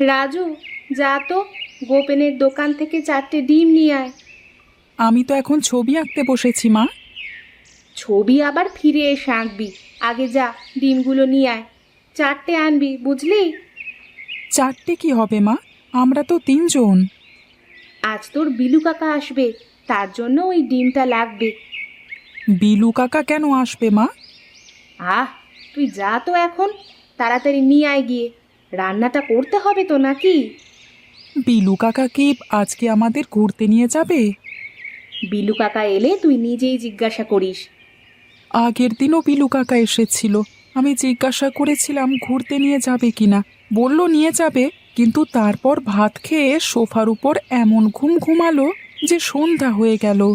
রাজু যা তো গোপেনের দোকান থেকে চারটে ডিম নিয়ে আয়। আমি তো এখন ছবি আঁকতে বসেছি মা। ছবি আবার ফিরে এসে আঁকবি। আগে যা ডিমগুলো নিয়ে আয়। চারটে আনবি বুঝলি? চারটে কি হবে মা? আমরা তো তিনজন। আজ তোর বিলু কাকা আসবে তার জন্য ওই ডিমটা লাগবে। বিলু কাকা কেন আসবে মা? আহ তুই যা তো এখন তাড়াতাড়ি নিয়ে আয় গিয়ে। রান্নাটা করতে হবে তো নাকি? বিলু কাকা কি আজকে আমাদের ঘুরতে নিয়ে যাবে? বিলু কাকা এলে তুই নিজেই জিজ্ঞাসা করিস। আগের দিনও বিলু কাকা এসেছিল। আমি জিজ্ঞাসা করেছিলাম ঘুরতে নিয়ে যাবে কিনা। বলল নিয়ে যাবে কিন্তু তারপর ভাত খেয়ে সোফার উপর এমন ঘুম ঘুমালো যে সন্ধ্যা হয়ে গেল।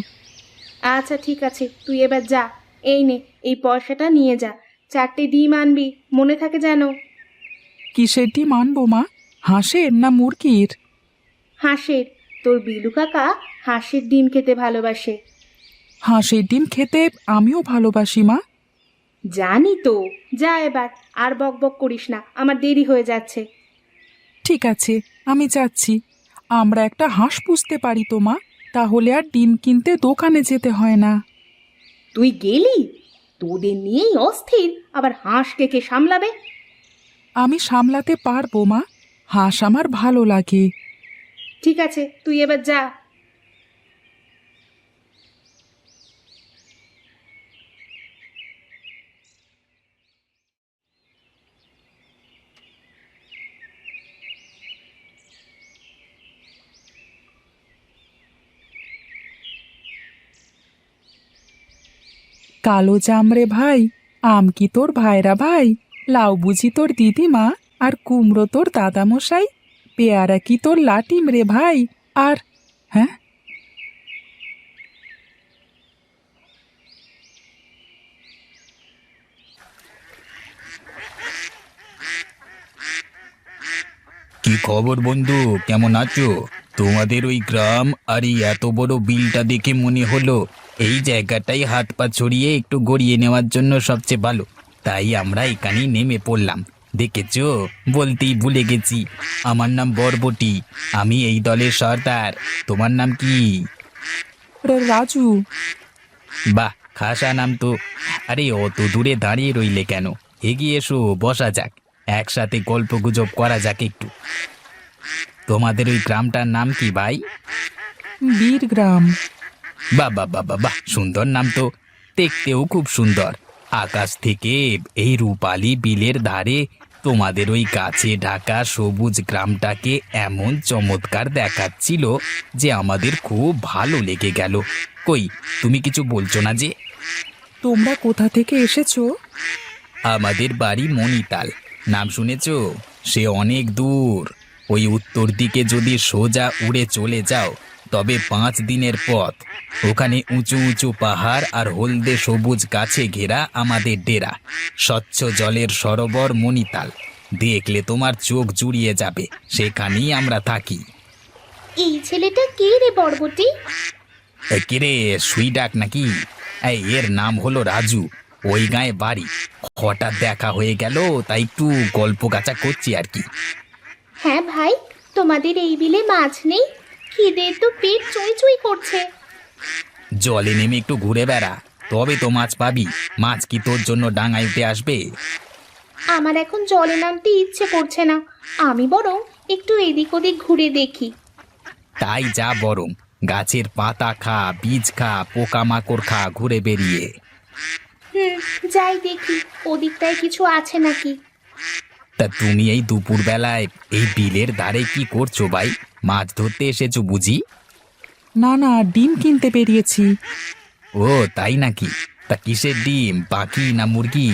আচ্ছা ঠিক আছে তুই এবার যা। এই নে এই পয়সাটা নিয়ে যা। চারটে ডিম আনবি মনে থাকে যেন। কিসের ডিম আনব মা? হাঁসের না মুরগির? হাঁসের। তোর বিলু কাকা হাঁসের ডিম খেতে ভালোবাসে। হাঁসের ডিম খেতে আমিও ভালোবাসি মা। জানি তো। যা এবার আর বক বক করিস না আমার দেরি হয়ে যাচ্ছে। ঠিক আছে আমি যাচ্ছি। আমরা একটা হাঁস পুষতে পারি তো মা তাহলে আর ডিম কিনতে দোকানে যেতে হয় না। তুই গেলি? তোদের নিয়েই অস্থির আবার হাঁসকে কে সামলাবে? আমি সামলাতে পারব মা। হাঁস আমার ভালো লাগে। ঠিক আছে তুই এবার যা। কালো জামরে ভাই আম কি তোর ভাইরা ভাই? লাউ বুঝি তোর দিদিমা আর কুমড়ো তোর দাদামশাই? পেয়ারা কি তোর লাটিম রে ভাই? আর হ্যাঁ? কি খবর বন্ধু? কেমন আছো? তোমাদের ওই গ্রাম আর এই এত বড় বিলটা দেখে মনে হলো, এই জায়গাটাই হাত পা ছড়িয়ে একটু গড়িয়ে নেওয়ার জন্য সবচেয়ে ভালো। তাই আমরা এখানেই নেমে পড়লাম। দেখেছ? বলতেই ভুলে গেছি। আমার নাম বরবটি। আমি এই দলের সর্দার। তোমার নাম কি? রাজু। বাহ খাসা নাম তো। আরে অত দূরে দাঁড়িয়ে রইলে কেন? এগিয়ে এসো বসা যাক। একসাথে গল্প গুজব করা যাক একটু। তোমাদের ওই গ্রামটার নাম কি ভাই? বীরগ্রাম। বাহ বাহ বাহ সুন্দর নাম তো। দেখতেও খুব সুন্দর। আকাশ থেকে এই রূপালি বিলের ধারে তোমাদের ওই গাছে ঢাকা সবুজ গ্রামটাকে এমন চমৎকার দেখাচ্ছিল যে আমাদের খুব ভালো লেগে গেল। কই তুমি কিছু বলছো না যে? তোমরা কোথা থেকে এসেছ? আমাদের বাড়ি মণিতাল। নাম শুনেছ? সে অনেক দূর। ওই উত্তর দিকে যদি সোজা উড়ে চলে যাও তবে পাঁচ দিনের পথ। ওখানে উঁচু উঁচু পাহাড় আর হলদে সবুজ গাছে ঘেরা আমাদের ডেরা। স্বচ্ছ জলের সরোবর মণিতাল। দেখলে তোমার চোখ জুড়িয়ে যাবে। সেখানেই আমরা থাকি। এই ছেলেটা কে রে বরবটি এ, কিরে সুই ডাক নাকি? এই, এর নাম হলো রাজু। ওই গায়ে বাড়ি। হঠাৎ দেখা হয়ে গেল তাই একটু গল্প গাছা করছি আর কি। হ্যাঁ ভাই তোমাদের এই বিলে মাছ নেই? খিদে তো পেট চুই চুই করছে। জলে নেমে একটু ঘুরে বেড়া তবে তো মাছ পাবি। মাছ কি তোর জন্য ডাঙায় উঠে আসবে? আমার এখন জলে নামতে ইচ্ছে করছে না। আমি বরং একটু এদিক ওদিক ঘুরে দেখি। তাই যা বরং গাছের পাতা খা বীজ খা পোকামাকড় খা ঘুরে বেরিয়ে। হুম যাই দেখি ওদিকটায় কিছু আছে নাকি? তা তুমি এই দুপুর বেলায় এই বিলের ধারে কি করছ ভাই? মাছ ধরতে এসেছ বুঝি? না না ডিম কিনতে বেরিয়েছি। ও তাই নাকি? তা কিসের ডিম পাখি না মুরগি?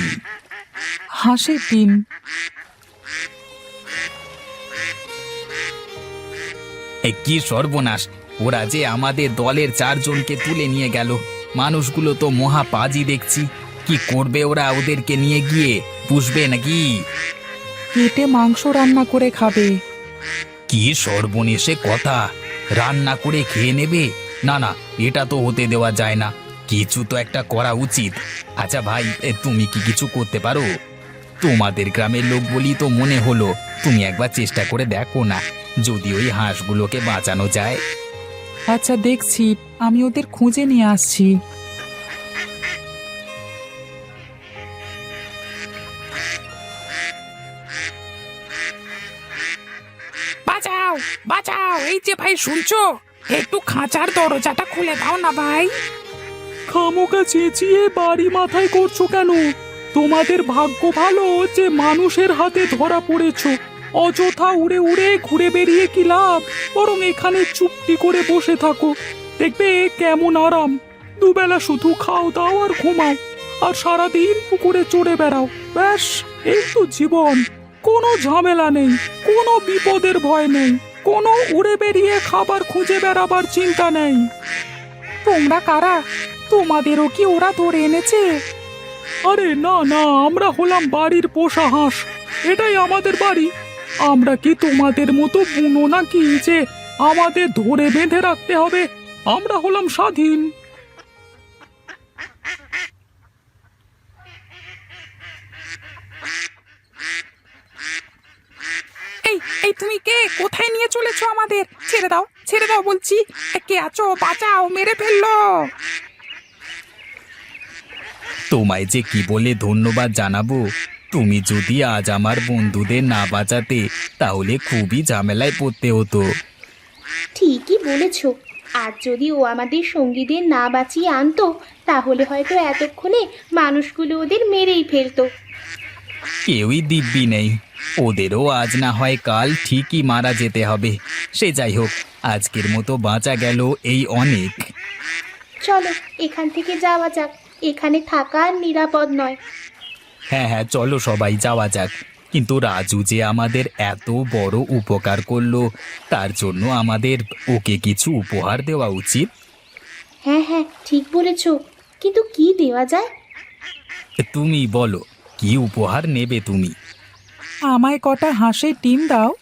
হাঁসের ডিম। এ কি সর্বনাশ! ওরা যে আমাদের দলের চারজনকে তুলে নিয়ে গেল। মানুষগুলো তো মহা পাজি দেখছি। কি করবে ওরা ওদেরকে নিয়ে গিয়ে? পুষবে নাকি? কেটে মাংস রান্না করে খাবে। কি সর্বনেশে কথা। রান্না করে খেয়ে নেবে? না না এটা তো হতে দেওয়া যায় না। কিছু তো একটা করা উচিত। আচ্ছা ভাই এ, তুমি কি কিছু করতে পারো? তোমাদের গ্রামের লোক বলি তো মনে হলো তুমি একবার চেষ্টা করে দেখো না যদি ওই হাঁসগুলোকে বাঁচানো যায়। আচ্ছা দেখছি। আমি ওদের খুঁজে নিয়ে আসছি। শুনছো? একটু খাঁচার দরজাটা খুলে দাও না ভাই। খামোকা চেঁচিয়ে বাড়ি মাথায় করছ কেন? তোমাদের ভাগ্য ভালো যে মানুষের হাতে ধরা পড়েছো। অযথা উড়ে উড়ে ঘুরে বেরিয়ে কি লাভ? বরং এখানে চুপটি করে বসে থাকো। দেখবে কেমন আরাম। দুবেলা শুধু খাও দাও আর ঘুমাও। আর সারাদিন পুকুরে চড়ে বেড়াও। ব্যাস, এই তো জীবন। কোনো ঝামেলা নেই। কোনো বিপদের ভয় নেই। কোনো উড়ে বেরিয়ে খাবার খুঁজে বেড়াবার চিন্তা নেই। তোমরা কারা? তোমাদেরও কি ওরা ধরে এনেছে? আরে না না আমরা হলাম বাড়ির পোষা হাঁস এটাই আমাদের বাড়ি। আমরা কি তোমাদের মতো বুনো নাকি যে আমাদের ধরে বেঁধে রাখতে হবে? আমরা হলাম স্বাধীন। এই তুমি কে? কোথায় নিয়ে চলেছো আমাদের? ছেড়ে দাও ছেড়ে দাও বলছি। কে আছো? বাঁচাও মেরে ফেলল। তোমায় যে কি বলে ধন্যবাদ জানাব? তুমি যদি আজ আমার বন্ধুদের না বাঁচাতে তাহলে খুবই ঝামেলায় পড়তে হতো। ঠিকই বলেছ। আর যদি ও আমাদের সঙ্গীদের না বাঁচিয়ে আনতো তাহলে হয়তো এতক্ষণে মানুষগুলো ওদের মেরেই ফেলতো। কেউই দিব্যি নেই। ওদেরও আজ না হয় কাল ঠিকই মারা যেতে হবে। সে যাই হোক আজকের মতো বাঁচা গেল এই অনেক। চলো এখান থেকে যাওয়া যাক। এখানে থাকা আর নিরাপদ নয়। হ্যাঁ হ্যাঁ চলো সবাই যাওয়া যাক। কিন্তু রাজু যে আমাদের এত বড় উপকার করল তার জন্য আমাদের ওকে কিছু উপহার দেওয়া উচিত। হ্যাঁ হ্যাঁ ঠিক বলেছ। কিন্তু কি দেওয়া যায়? তুমি বলো। কি উপহার নেবে তুমি? আমায় কটা হাঁসের ডিম দাও।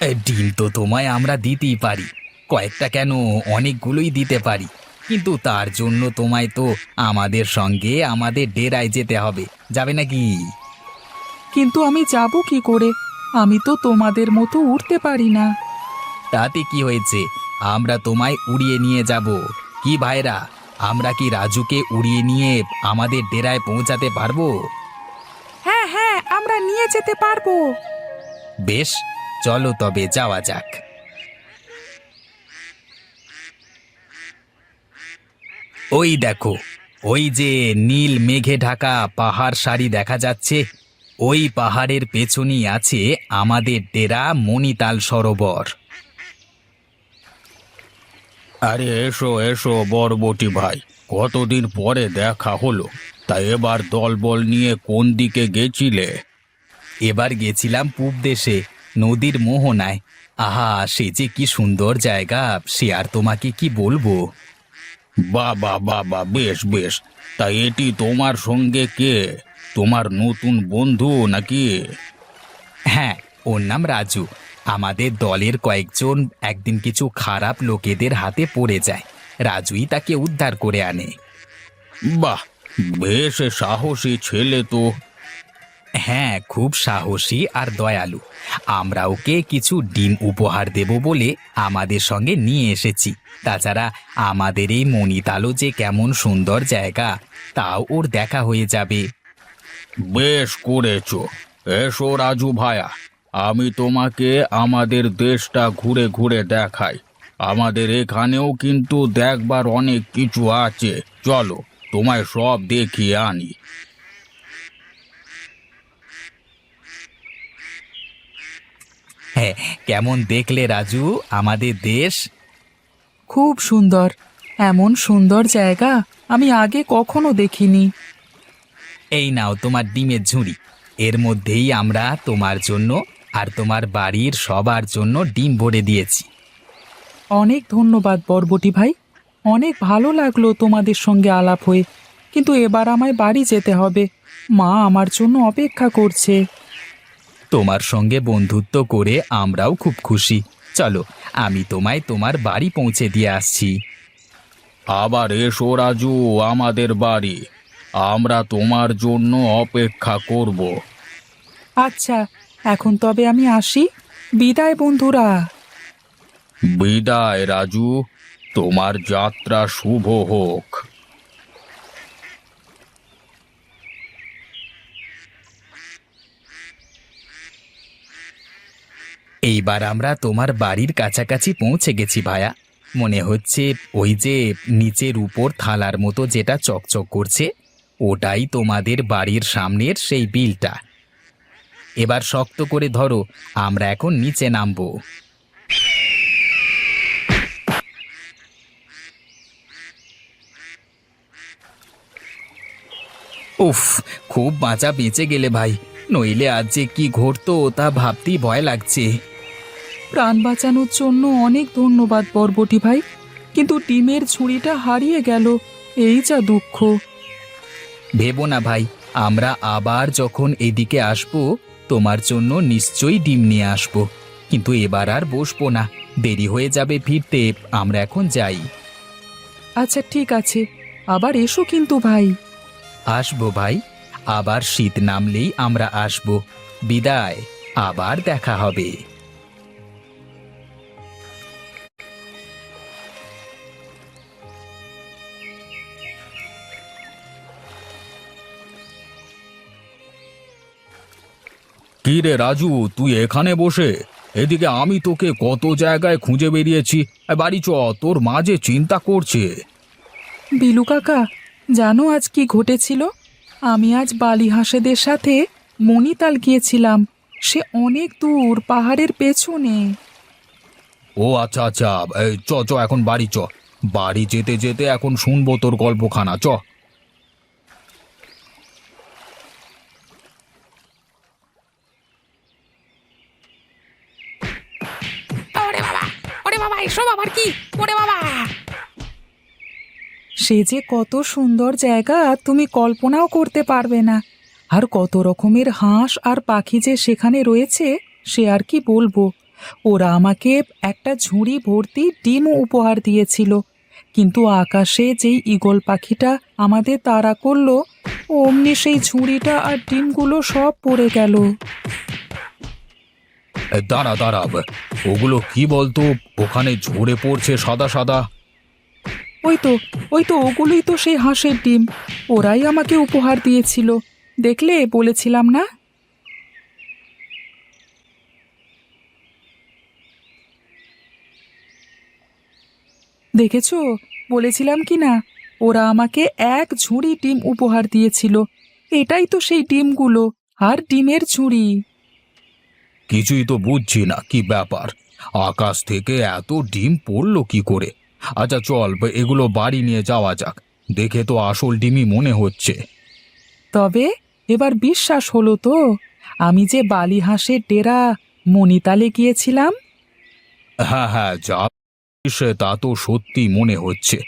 এ, ডিম তো তোমায় আমরা দিতেই পারি। কয়েকটা কেন অনেকগুলোই দিতে পারি। কিন্তু তার জন্য তোমায় তো আমাদের সঙ্গে আমাদের ডেরায় যেতে হবে। যাবে নাকি? কিন্তু আমি যাব কি করে? আমি তো তোমাদের মতো উঠতে পারি না। তাতে কি হয়েছে? আমরা তোমায় উড়িয়ে নিয়ে যাব। কি ভাইরা আমরা কি রাজুকে উড়িয়ে নিয়ে আমাদের ডেরায় পৌঁছাতে পারব? নিয়ে যেতে পারব? বেশ চলো তবে যাওয়া যাক। ওই দেখো ওই যে নীল মেঘে ঢাকা পাহাড় সারি দেখা যাচ্ছে ওই পাহাড়ের পেছনেই আছে আমাদের ডেরা মণিতাল সরোবর। আরে এসো এসো বরবটি ভাই কতদিন পরে দেখা হলো তা এবার দলবল নিয়ে কোন দিকে গেছিলে? এবার গেছিলাম পূব দেশে নদীর মোহনায়। আহা সে যে কি সুন্দর জায়গা সে আর তোমাকে কি বলব? বাবা বাবা বেশ বেশ। তা এটি তোমার সঙ্গে কে? তোমার নতুন বন্ধু নাকি? হ্যাঁ ওর নাম রাজু। আমাদের দলের কয়েকজন একদিন কিছু খারাপ লোকেদের হাতে পড়ে যায়। রাজুই তাকে উদ্ধার করে আনে। বাহ বেশ সাহসী ছেলে তো। হ্যাঁ খুব সাহসী আর দয়ালু। আমরা ওকে কিছু ডিম উপহার দেব বলে আমাদের সঙ্গে নিয়ে এসেছি। তাছাড়া আমাদের এই মণিতালও যে কেমন সুন্দর জায়গা, তাও ওর দেখা হয়ে যাবে। বেশ করেছ। এসো রাজু ভায়া, আমি তোমাকে আমাদের দেশটা ঘুরে ঘুরে দেখাই। আমাদের এখানেও কিন্তু দেখবার অনেক কিছু আছে। চলো, তোমায় সব দেখিয়ে আনি হ্যাঁ কেমন দেখলে রাজু? আমাদের দেশ? খুব সুন্দর। এমন সুন্দর জায়গা আমি আগে কখনো দেখিনি। এই নাও তোমার ডিমের ঝুড়ি। এর মধ্যেই আমরা তোমার জন্য আর তোমার বাড়ির সবার জন্য ডিম ভরে দিয়েছি। অনেক ধন্যবাদ বরবটি ভাই। অনেক ভালো লাগল তোমাদের সঙ্গে আলাপ হয়ে। কিন্তু এবার আমায় বাড়ি যেতে হবে। মা আমার জন্য অপেক্ষা করছে। তোমার সঙ্গে বন্ধুত্ব করে আমরাও খুব খুশি। চলো আমি তোমায় তোমার বাড়ি পৌঁছে দিয়ে আসছি। আবার এসো রাজু আমাদের বাড়ি। আমরা তোমার জন্য অপেক্ষা করব। আচ্ছা এখন তবে আমি আসি। বিদায় বন্ধুরা। বিদায় রাজু তোমার যাত্রা শুভ হোক। এইবার আমরা তোমার বাড়ির কাছাকাছি পৌঁছে গেছি ভায়া। মনে হচ্ছে ওই যে নিচের উপর থালার মতো যেটা চকচক করছে, ওটাই তোমাদের বাড়ির সামনের সেই বিলটা। এবার শক্ত করে ধরো, আমরা এখন নিচে নামবো। উফ, খুব বাঁচা বেঁচে গেলে ভাই, নইলে আজ যে কি ঘটতো তা ভাবতেই ভয় লাগছে। প্রাণ বাঁচানোর জন্য অনেক ধন্যবাদ বরবটি ভাই। কিন্তু ডিমের ঝুড়িটা হারিয়ে গেল। এই যা দুঃখ। ভেবো না ভাই আমরা আবার যখন এদিকে আসব তোমার জন্য নিশ্চয়ই ডিম নিয়ে আসব। কিন্তু এবার আর বসবো না। দেরি হয়ে যাবে ফিরতে আমরা এখন যাই। আচ্ছা ঠিক আছে। আবার এসো কিন্তু ভাই। আসব ভাই। আবার শীত নামলেই আমরা আসব। বিদায়। আবার দেখা হবে। কি রে রাজু তুই এখানে বসে? এদিকে আমি তোকে কত জায়গায় খুঁজে বেরিয়েছি। বাড়ি চ তোর মা যে চিন্তা করছে। বিলু কাকা জানো আজ কি ঘটেছিল? আমি আজ বালি হাঁসেদের সাথে মণিতাল গিয়েছিলাম। সে অনেক দূর পাহাড়ের পেছনে। ও আচ্ছা আচ্ছা এই, চ চ এখন বাড়ি চ। বাড়ি যেতে যেতে এখন শুনব তোর গল্পখানা চ ওরে বাবা ওরে বাবা এসব আবার কি? ওরে বাবা! সে যে কত সুন্দর জায়গা তুমি কল্পনাও করতে পারবে না। আর কত রকমের হাঁস আর পাখি যে সেখানে রয়েছে, সে আর কি বলব? ওরা আমাকে একটা ঝুড়ি ভর্তি ডিমও উপহার দিয়েছিল। কিন্তু আকাশে যেই ঈগল পাখিটা আমাদের তাড়া করল, অমনি সেই ঝুড়িটা আর ডিমগুলো সব পড়ে গেল। দাঁড়া দাঁড়া ওগুলো কি বলতো? ওখানে ঝরে পড়ছে সাদা সাদা। ওই তো ওই তো ওগুলোই তো সেই হাঁসের ডিম। ওরাই আমাকে উপহার দিয়েছিল। দেখলে বলেছিলাম না? দেখেছ? বলেছিলাম কি না? ওরা আমাকে এক ঝুড়ি ডিম উপহার দিয়েছিল। এটাই তো সেই ডিমগুলো, আর ডিমের ঝুড়ি। কিছুই তো বুঝছি না কি ব্যাপার? আকাশ থেকে এত ডিম পড়ল কি করে? আচ্ছা চল এগুলো বাড়ি নিয়ে যাওয়া যাক। দেখে তো আসল ডিমই মনে হচ্ছে। তবে এবার বিশ্বাস হলো তো আমি যে বালি হাঁসের ডেরা মণিতালে গিয়েছিলাম? হ্যাঁ হ্যাঁ যা সে তা তো সত্যি মনে হচ্ছে।